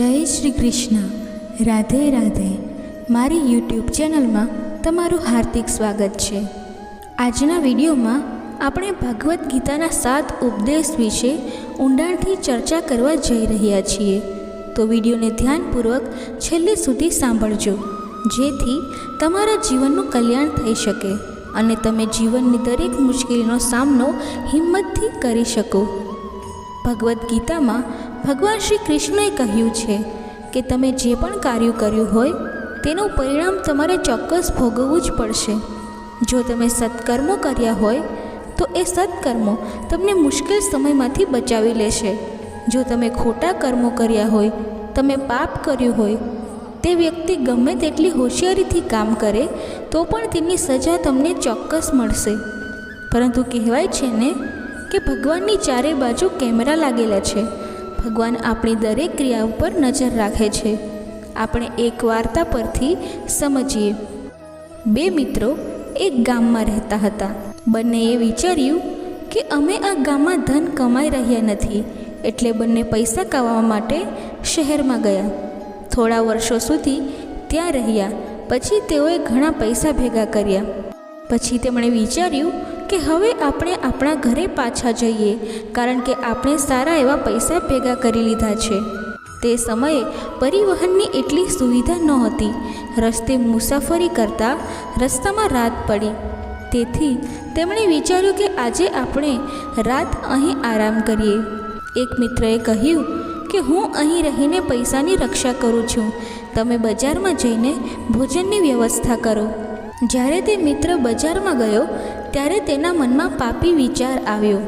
જય શ્રી કૃષ્ણ. રાધે રાધે. મારી યુટ્યુબ ચેનલમાં તમારું હાર્દિક સ્વાગત છે. આજના વિડીયોમાં આપણે ભગવદ્ ગીતાના સાત ઉપદેશ વિશે ઊંડાણથી ચર્ચા કરવા જઈ રહ્યા છીએ. તો વિડીયોને ધ્યાનપૂર્વક છેલ્લે સુધી સાંભળજો, જેથી તમારા જીવનનું કલ્યાણ થઈ શકે અને તમે જીવનની દરેક મુશ્કેલીનો સામનો હિંમતથી કરી શકો. ભગવદ્ ગીતામાં ભગવાન શ્રી કૃષ્ણએ કહ્યું છે કે તમે જે પણ કાર્ય કર્યું હોય, તેનું પરિણામ તમારે ચોક્કસ ભોગવવું જ પડશે. જો તમે સત્કર્મો કર્યા હોય, તો એ સત્કર્મો તમને મુશ્કેલ સમયમાંથી બચાવી લેશે. જો તમે ખોટા કર્મો કર્યા હોય, તમે પાપ કર્યું હોય, તે વ્યક્તિ ગમે તેટલી હોશિયારીથી કામ કરે, તો પણ તેની સજા તમને ચોક્કસ મળશે. પરંતુ કહેવાય છે ને કે ભગવાનની ચારે બાજુ કેમેરા લાગેલા છે. ભગવાન આપણી દરેક ક્રિયા ઉપર નજર રાખે છે. આપણે એક વાર્તા પરથી સમજીએ. બે મિત્રો એક ગામમાં રહેતા હતા. બંનેએ વિચાર્યું કે અમે આ ગામમાં ધન કમાઈ રહ્યા નથી, એટલે બંને પૈસા કમાવા માટે શહેરમાં ગયા. થોડા વર્ષો સુધી ત્યાં રહ્યા, પછી તેઓએ ઘણા પૈસા ભેગા કર્યા. પછી તેમણે વિચાર્યું કે હવે આપણે આપણા ઘરે પાછા જઈએ, કારણ કે આપણે સારા એવા પૈસા ભેગા કરી લીધા છે. તે સમયે પરિવહનની એટલી સુવિધા નહોતી. રસ્તે મુસાફરી કરતાં રસ્તામાં રાત પડી. તેથી તેમણે વિચાર્યું કે આજે આપણે રાત અહીં આરામ કરીએ. એક મિત્રએ કહ્યું કે હું અહીં રહીને પૈસાની રક્ષા કરું છું. તમે બજારમાં જઈને ભોજનની વ્યવસ્થા કરો. જ્યારે તે મિત્ર બજારમાં ગયો, ત્યારે તેના મનમાં પાપી વિચાર આવ્યો.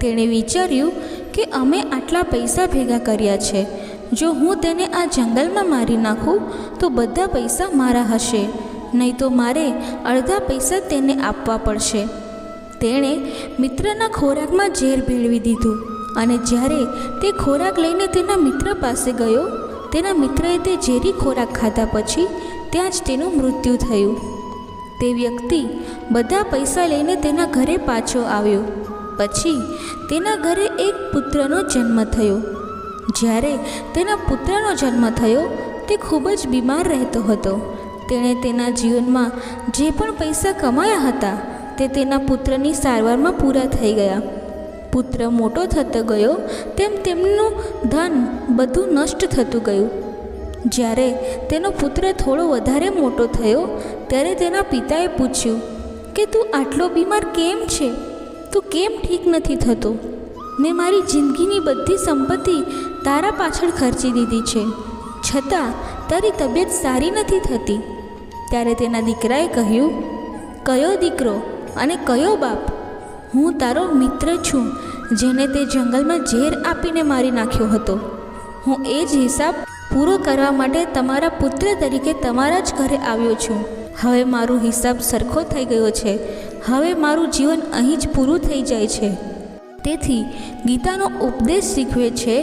તેણે વિચાર્યું કે અમે આટલા પૈસા ભેગા કર્યા છે. જો હું તેને આ જંગલમાં મારી નાખું, તો બધા પૈસા મારા હશે. નહીં તો મારે અડધા પૈસા તેને આપવા પડશે. તેણે મિત્રના ખોરાકમાં ઝેર ભેળવી દીધું અને જ્યારે તે ખોરાક લઈને તેના મિત્ર પાસે ગયો, તેના મિત્રએ તે ઝેરી ખોરાક ખાધા પછી, ત્યાં જ તેનું મૃત્યુ થયું. તે વ્યક્તિ બધા પૈસા લઈને તેના ઘરે પાછો આવ્યો. પછી તેના ઘરે એક પુત્રનો જન્મ થયો. જ્યારે તેના પુત્રનો જન્મ થયો, તે ખૂબ જ બીમાર રહેતો હતો. તેણે તેના જીવનમાં જે પણ પૈસા કમાયા હતા, તે તેના પુત્રની સારવારમાં પૂરા થઈ ગયા. પુત્ર મોટો થતો ગયો, તેમ તેમનું ધન બધું નષ્ટ થતું ગયું. જ્યારે તેનો પુત્ર થોડો વધારે મોટો થયો, ત્યારે તેના પિતાએ પૂછ્યું કે, તું આટલો બીમાર કેમ છે? તું કેમ ઠીક નથી થતો? મેં મારી જિંદગીની બધી સંપત્તિ તારા પાછળ ખર્ચી દીધી છે. છતાં, તારી તબિયત સારી નથી થતી. ત્યારે તેના દીકરાએ કહ્યું, કયો દીકરો અને કયો બાપ? હું તારો મિત્ર છું, જેને તે જંગલમાં ઝેર આપીને મારી નાખ્યો હતો. હું એ જ હિસાબ પૂરો કરવા માટે તમારા પુત્ર તરીકે તમારા જ ઘરે આવ્યો છું. હવે મારો હિસાબ સરખો થઈ ગયો છે. હવે મારું જીવન અહીં જ પૂરું થઈ જાય છે. તેથી ગીતાનો ઉપદેશ શીખવે છે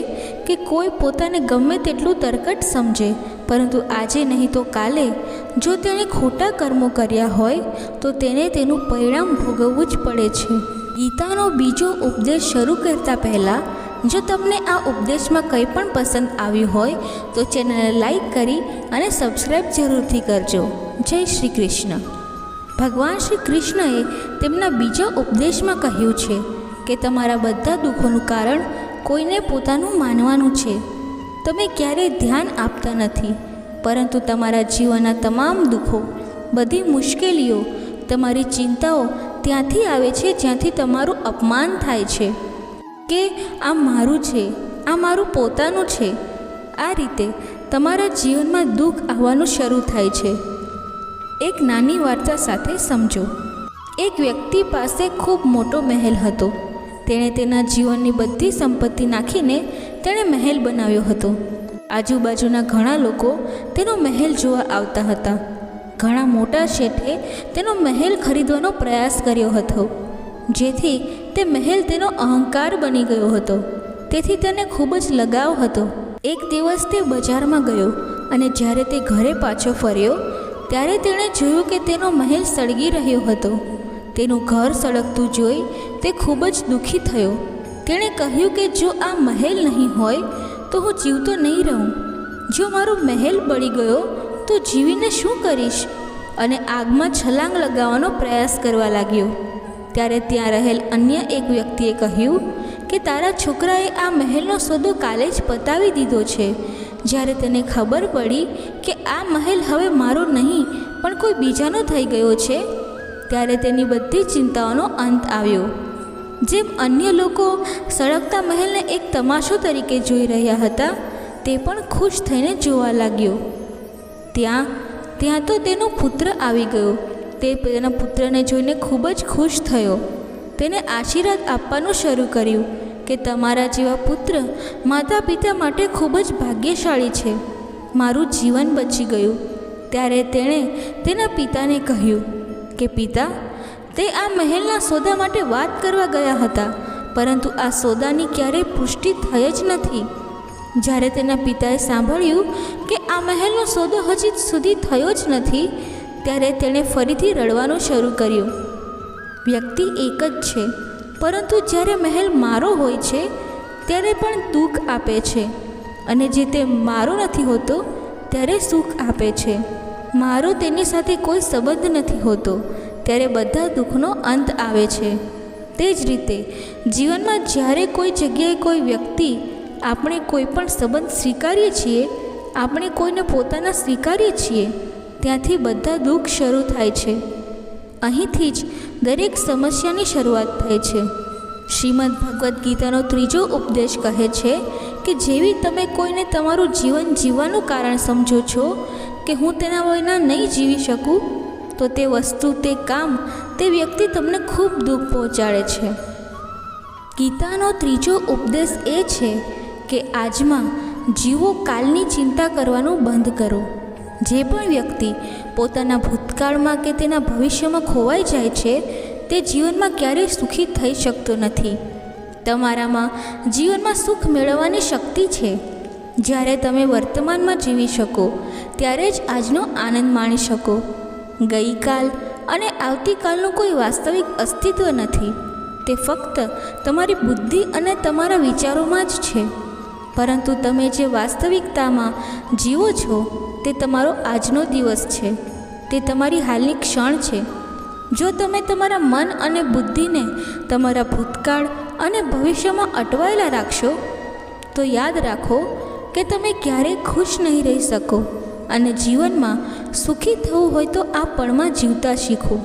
કે કોઈ પોતાને ગમે તેટલું તરકટ સમજે, પરંતુ આજે નહીં તો કાલે જો તેણે ખોટા કર્મો કર્યા હોય, તો તેને તેનું પરિણામ ભોગવવું જ પડે છે. ગીતાનો બીજો ઉપદેશ શરૂ કરતા પહેલાં જો તમને આ ઉપદેશમાં કંઈ પણ પસંદ આવ્યું હોય, તો ચેનલને લાઈક કરી અને સબસ્ક્રાઈબ જરૂરથી કરજો. જય શ્રી કૃષ્ણ. ભગવાન શ્રી કૃષ્ણએ તેમના બીજા ઉપદેશમાં કહ્યું છે કે તમારા બધા દુઃખોનું કારણ કોઈને પોતાનું માનવાનું છે. તમે ક્યારેય ધ્યાન આપતા નથી, પરંતુ તમારા જીવનના તમામ દુઃખો, બધી મુશ્કેલીઓ, તમારી ચિંતાઓ ત્યાંથી આવે છે જ્યાંથી તમારું અપમાન થાય છે. કે આ મારું છે, આ મારું પોતાનું છે. આ રીતે તમારા જીવનમાં દુઃખ આવવાનું શરૂ થાય છે. એક નાની વાર્તા સાથે સમજો. એક વ્યક્તિ પાસે ખૂબ મોટો મહેલ હતો. તેણે તેના જીવનની બધી સંપત્તિ નાખીને તેણે મહેલ બનાવ્યો હતો. આજુબાજુના ઘણા લોકો તેનો મહેલ જોવા આવતા હતા. ઘણા મોટા શેઠે તેનો મહેલ ખરીદવાનો પ્રયાસ કર્યો હતો. જેથી તે મહેલ તેનો અહંકાર બની ગયો હતો. તેથી તેને ખૂબ જ લગાવ હતો. એક દિવસ તે બજારમાં ગયો અને જ્યારે તે ઘરે પાછો ફર્યો, ત્યારે તેણે જોયું કે તેનો મહેલ સળગી રહ્યો હતો. તેનું ઘર સળગતું જોઈ તે ખૂબ જ દુઃખી થયો. તેણે કહ્યું કે જો આ મહેલ નહીં હોય, તો હું જીવતો નહીં રહું. જો મારો મહેલ બળી ગયો, તો જીવીને શું કરીશ? અને આગમાં છલાંગ લગાવવાનો પ્રયાસ કરવા લાગ્યો. ત્યારે ત્યાં રહેલ અન્ય એક વ્યક્તિએ કહ્યું કે તારા છોકરાએ આ મહેલનો સોદો કાલે જ પતાવી દીધો છે. જ્યારે તેને ખબર પડી કે આ મહેલ હવે મારો નહીં, પણ કોઈ બીજાનો થઈ ગયો છે, ત્યારે તેની બધી ચિંતાઓનો અંત આવ્યો. જેમ અન્ય લોકો સળગતા મહેલને એક તમાશો તરીકે જોઈ રહ્યા હતા, તે પણ ખુશ થઈને જોવા લાગ્યો. ત્યાં ત્યાં તો તેનો પુત્ર આવી ગયો. તે તેના પુત્રને જોઈને ખૂબ જ ખુશ થયો. તેને આશીર્વાદ આપવાનું શરૂ કર્યું કે તમારા જેવા પુત્ર માતા પિતા માટે ખૂબ જ ભાગ્યશાળી છે. મારું જીવન બચી ગયું. ત્યારે તેણે તેના પિતાને કહ્યું કે, પિતા, તે આ મહેલના સોદા માટે વાત કરવા ગયા હતા, પરંતુ આ સોદાની ક્યારેય પુષ્ટિ થઈ જ નથી. જ્યારે તેના પિતાએ સાંભળ્યું કે આ મહેલનો સોદો હજી સુધી થયો જ નથી ત્યારે તેણે ફરીથી રડવાનું શરૂ કર્યું. વ્યક્તિ એક જ છે, પરંતુ જ્યારે મહેલ મારો હોય છે, ત્યારે પણ દુઃખ આપે છે. અને જે તે મારો નથી હોતો, ત્યારે સુખ આપે છે. મારો તેની સાથે કોઈ સંબંધ નથી હોતો, ત્યારે બધા દુઃખનો અંત આવે છે. તે જ રીતે, જીવનમાં જ્યારે કોઈ જગ્યાએ કોઈ વ્યક્તિ આપણે કોઈ પણ સંબંધ સ્વીકારીએ છીએ, આપણે કોઈને પોતાના સ્વીકારીએ છીએ ત્યાંથી બધા દુઃખ શરૂ થાય છે. અહીંથી જ દરેક સમસ્યાની શરૂઆત થાય છે. શ્રીમદ ભગવદ્ ગીતાનો ત્રીજો ઉપદેશ કહે છે કે જેવી તમે કોઈને તમારું જીવન જીવવાનું કારણ સમજો છો કે હું તેના વિના નહીં જીવી શકું, તો તે વસ્તુ, તે કામ, તે વ્યક્તિ તમને ખૂબ દુઃખ પહોંચાડે છે. ગીતાનો ત્રીજો ઉપદેશ એ છે કે આજમાં જીવો કાલની ચિંતા કરવાનું બંધ કરો. જે પણ વ્યક્તિ પોતાના ભૂતકાળમાં કે તેના ભવિષ્યમાં ખોવાઈ જાય છે, તે જીવનમાં ક્યારેય સુખી થઈ શકતો નથી. તમારામાં જીવનમાં સુખ મેળવવાની શક્તિ છે. જ્યારે તમે વર્તમાનમાં જીવી શકો, ત્યારે જ આજનો આનંદ માણી શકો. ગઈકાલ અને આવતીકાલનું કોઈ વાસ્તવિક અસ્તિત્વ નથી. તે ફક્ત તમારી બુદ્ધિ અને તમારા વિચારોમાં જ છે. પરંતુ તમે જે વાસ્તવિકતામાં જીવો છો તે તમારો આજનો દિવસ છે. તે તમારી હાલની ક્ષણ છે. જો તમે તમારા મન અને બુદ્ધિને તમારા ભૂતકાળ અને ભવિષ્યમાં અટવાયેલા રાખશો, તો યાદ રાખો કે તમે ક્યારેય ખુશ નહીં રહી શકો અને જીવનમાં સુખી થવું હોય તો આ પળમાં જીવતા શીખો.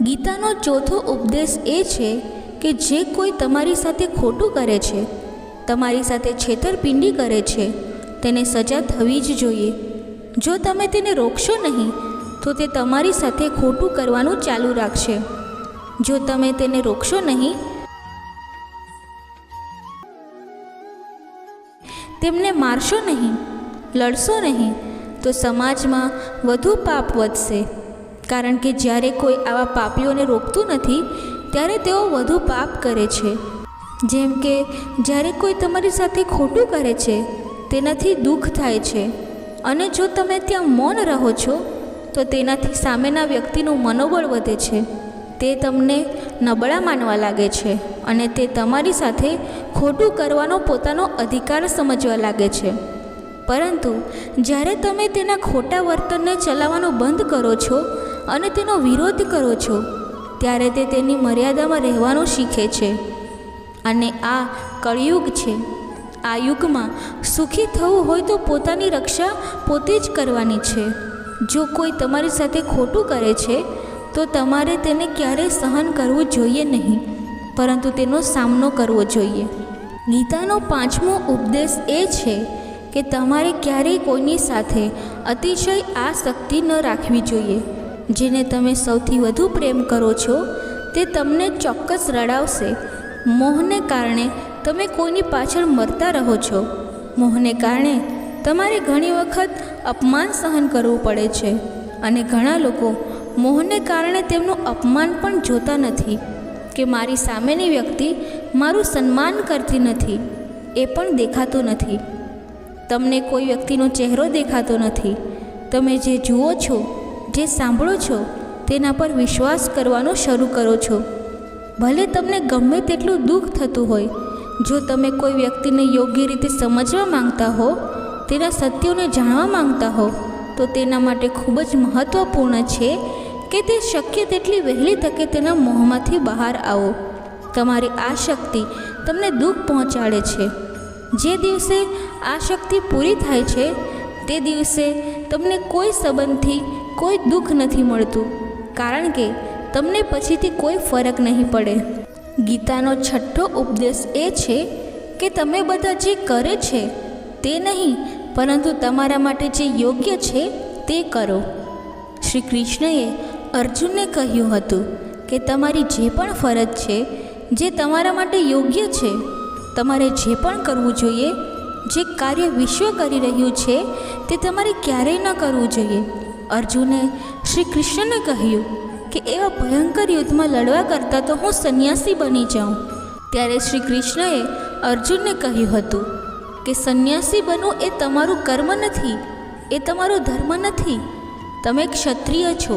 ગીતાનો ચોથો ઉપદેશ એ છે કે જે કોઈ તમારી સાથે ખોટું કરે છે, તમારી સાથે છેતરપિંડી કરે છે, તેને સજા થવી જ જોઈએ. જો તમે તેને રોકશો નહીં, તો તે તમારી સાથે ખોટું કરવાનું ચાલુ રાખશે. જો તમે તેને રોકશો નહીં, તેમને મારશો નહીં, લડશો નહીં, તો સમાજમાં વધુ પાપ વધશે. કારણ કે જ્યારે કોઈ આવા પાપીઓને રોકતું નથી, ત્યારે તેઓ વધુ પાપ કરે છે. જેમ કે જ્યારે કોઈ તમારી સાથે ખોટું કરે છે, તેનાથી દુઃખ થાય છે. અને જો તમે ત્યાં મૌન રહો છો, તો તેનાથી સામેના વ્યક્તિનું મનોબળ વધે છે. તે તમને નબળા માનવા લાગે છે અને તે તમારી સાથે ખોટું કરવાનો પોતાનો અધિકાર સમજવા લાગે છે. પરંતુ જ્યારે તમે તેના ખોટા વર્તનને ચલાવવાનું બંધ કરો છો અને તેનો વિરોધ કરો છો, ત્યારે તે તેની મર્યાદામાં રહેવાનું શીખે છે. અને આ કળિયુગ છે. આ યુગમાં સુખી થવું હોય તો પોતાની રક્ષા પોતે જ કરવાની છે. જો કોઈ તમારી સાથે ખોટું કરે છે, તો તમારે તેને ક્યારેય સહન કરવું જોઈએ નહીં, પરંતુ તેનો સામનો કરવો જોઈએ. ગીતાનો પાંચમો ઉપદેશ એ છે કે તમારે ક્યારેય કોઈની સાથે અતિશય આસક્તિ ન રાખવી જોઈએ. જેને તમે સૌથી વધુ પ્રેમ કરો છો, તે તમને ચોક્કસ રડાવશે. મોહને કારણે તમે કોઈની પાછળ મરતા રહો છો? મોહને કારણે તમારે ઘણી વખત અપમાન સહન કરવું પડે છે. અને ઘણા લોકો મોહને કારણે તેમનું અપમાન પણ જોતા નથી કે મારી સામેની વ્યક્તિ મારું સન્માન કરતી નથી. એ પણ દેખાતું નથી. તમને કોઈ વ્યક્તિનો ચહેરો દેખાતો નથી. તમે જે જુઓ છો, જે સાંભળો છો, તેના પર વિશ્વાસ કરવાનો શરૂ કરો છો. ભલે તમને ગમે તેટલું દુઃખ થતું હોય જો તમે કોઈ વ્યક્તિને યોગ્ય રીતે સમજવા માંગતા હો, તેના સત્યોને જાણવા માંગતા હો, તો તેના માટે ખૂબ જ મહત્ત્વપૂર્ણ છે કે તે શક્ય તેટલી વહેલી તકે તેના મોહમાંથી બહાર આવો. તમારી આ શક્તિ તમને દુઃખ પહોંચાડે છે. જે દિવસે આ શક્તિ પૂરી થાય છે, તે દિવસે તમને કોઈ સંબંધથી કોઈ દુઃખ નથી મળતું, કારણ કે તમને પછીથી કોઈ ફરક નહીં પડે. ગીતાનો છઠ્ઠો ઉપદેશ એ છે કે તમે બધા જે કરે છે તે નહીં, પરંતુ તમારા માટે જે યોગ્ય છે તે કરો. શ્રી કૃષ્ણએ અર્જુનને કહ્યું હતું કે તમારી જે પણ ફરજ છે, જે તમારા માટે યોગ્ય છે, તમારે જે પણ કરવું જોઈએ, જે કાર્ય વિશ્વ કરી રહ્યું છે, તે તમારે ક્યારેય ન કરવું જોઈએ. અર્જુને શ્રી કૃષ્ણને કહ્યું કે એવા ભયંકર યુદ્ધમાં લડવા કરતાં તો હું સંન્યાસી બની જાઉં. ત્યારે શ્રી કૃષ્ણએ અર્જુનને કહ્યું હતું કે સંન્યાસી બનવું એ તમારું કર્મ નથી, એ તમારો ધર્મ નથી. તમે ક્ષત્રિય છો.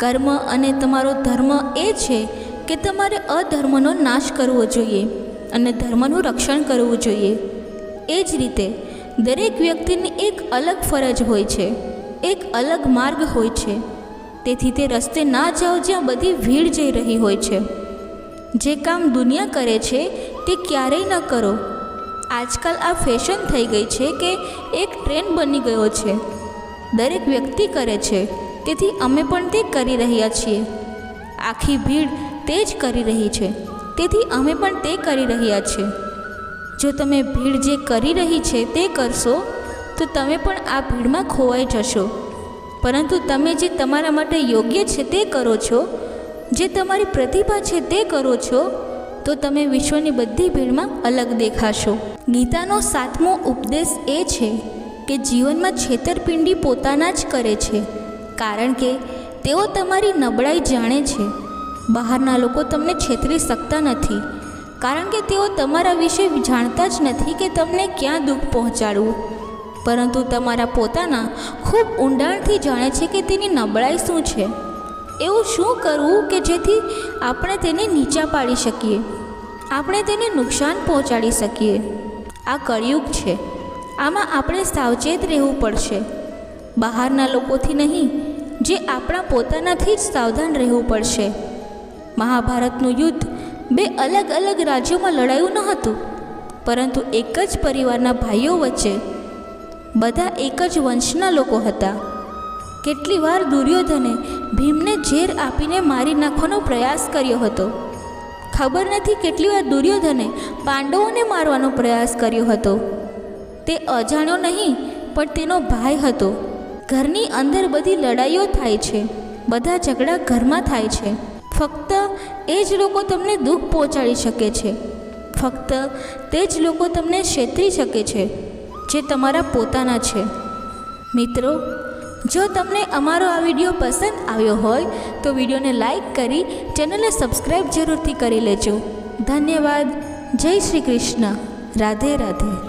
કર્મ અને તમારો ધર્મ એ છે કે તમારે અધર્મનો નાશ કરવો જોઈએ અને ધર્મનું રક્ષણ કરવું જોઈએ. એ જ રીતે દરેક વ્યક્તિની એક અલગ ફરજ હોય છે, એક અલગ માર્ગ હોય છે. તેથી તે રસ્તે ના જાઓ જ્યાં બધી ભીડ જઈ રહી હોય છે. જે કામ દુનિયા કરે છે, તે ક્યારેય ન કરો. આજકાલ આ ફેશન થઈ ગઈ છે કે એક ટ્રેન્ડ બની ગયો છે. દરેક વ્યક્તિ કરે છે, તેથી અમે પણ તે કરી રહ્યા છીએ. આખી ભીડ તે જ કરી રહી છે, તેથી અમે પણ તે કરી રહ્યા છીએ. જો તમે ભીડ જે કરી રહી છે તે કરશો, તો તમે પણ આ ભીડમાં ખોવાઈ જશો. પરંતુ તમે જે તમારા માટે યોગ્ય છે તે કરો છો, જે તમારી પ્રતિભા છે તે કરો છો, તો તમે વિશ્વની બધી ભીડમાં અલગ દેખાશો. ગીતાનો સાતમો ઉપદેશ એ છે કે જીવનમાં છેતરપિંડી પોતાના જ કરે છે, કારણ કે તેઓ તમારી નબળાઈ જાણે છે. બહારના લોકો તમને છેતરી શકતા નથી, કારણ કે તેઓ તમારા વિશે જાણતા જ નથી કે તમને ક્યાં દુઃખ પહોંચાડવું. પરંતુ તમારા પોતાના ખૂબ ઊંડાણથી જાણે છે કે તેની નબળાઈ શું છે. એવું શું કરવું કે જેથી આપણે તેને નીચા પાડી શકીએ? આપણે તેને નુકસાન પહોંચાડી શકીએ. આ કળિયુગ છે. આમાં આપણે સાવચેત રહેવું પડશે. બહારના લોકોથી નહીં, જે આપણા પોતાનાથી જ સાવધાન રહેવું પડશે. મહાભારતનું યુદ્ધ બે અલગ અલગ રાજ્યોમાં લડાયું ન હતું. પરંતુ એક જ પરિવારના ભાઈઓ વચ્ચે બધા એક જ વંશના લોકો હતા. કેટલી વાર દુર્યોધને ભીમને ઝેર આપીને મારી નાખવાનો પ્રયાસ કર્યો હતો. ખબર નથી કેટલી વાર દુર્યોધને પાંડવોને મારવાનો પ્રયાસ કર્યો હતો. તે અજાણ્યો નહીં, પણ તેનો ભાઈ હતો. ઘરની અંદર બધી લડાઈઓ થાય છે. બધા ઝઘડા ઘરમાં થાય છે. ફક્ત એ જ લોકો તમને દુઃખ પહોંચાડી શકે છે. ફક્ત તે જ લોકો તમને છેતરી શકે છે. જે તમારા પોતાના છે. મિત્રો, જો તમને અમારો આ વીડિયો પસંદ આવ્યો હોય, તો વિડીયોને લાઈક કરી, ચેનલને સબસ્ક્રાઈબ જરૂરથી કરી લેજો. ધન્યવાદ. જય શ્રી કૃષ્ણ. રાધે રાધે.